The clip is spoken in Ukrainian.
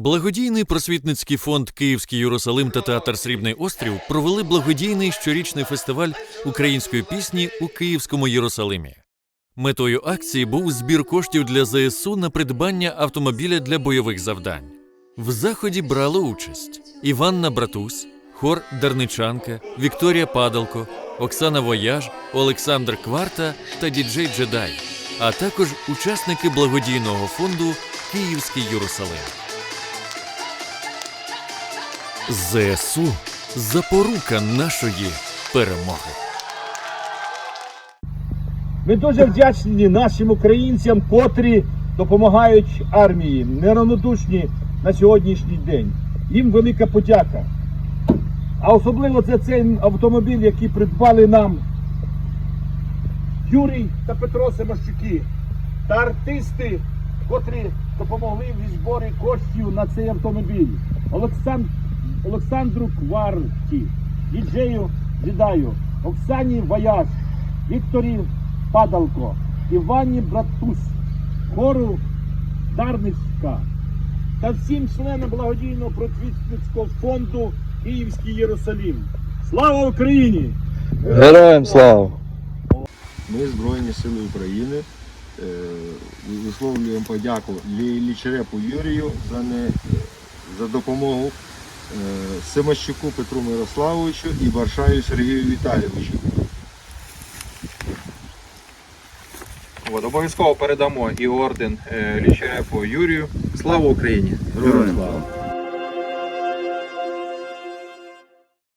Благодійний просвітницький фонд Київський Єрусалим та театр Срібний Острів провели благодійний щорічний фестиваль української пісні у Київському Єрусалимі. Метою акції був збір коштів для ЗСУ на придбання автомобіля для бойових завдань. В заході брали участь Іванна Братусь, хор Дарничанка, Вікторія Падалко, Оксана Вояж, Олександр Кварта та діджей Джедай, а також учасники благодійного фонду Київський Єрусалим. ЗСУ запорука нашої перемоги. Ми дуже вдячні нашим українцям, котрі допомагають армії, неравнодушні на сьогоднішній день. Їм велика подяка. А особливо це цей автомобіль, який придбали нам Юрій та Петро Семощуки та артисти, котрі допомогли в зборі коштів на цей автомобіль. Олександ... Олександру Кварті, діджею Дідаю, Оксані Ваяж, Вікторі Падалко, Івані Братусь, хору Дарницька та всім членам благодійного просвітницького фонду Київський Єрусалім. Слава Україні! Героям слава! Ми Збройні Сили України е, висловлюємо подяку Лічерепу Юрію за, не, за допомогу Семащуку Петру Мирославовичу і Баршаю Сергію Віталійовичу. От, обов'язково передамо і орден е, Лічерепу Юрію. Слава Україні! Героям слава!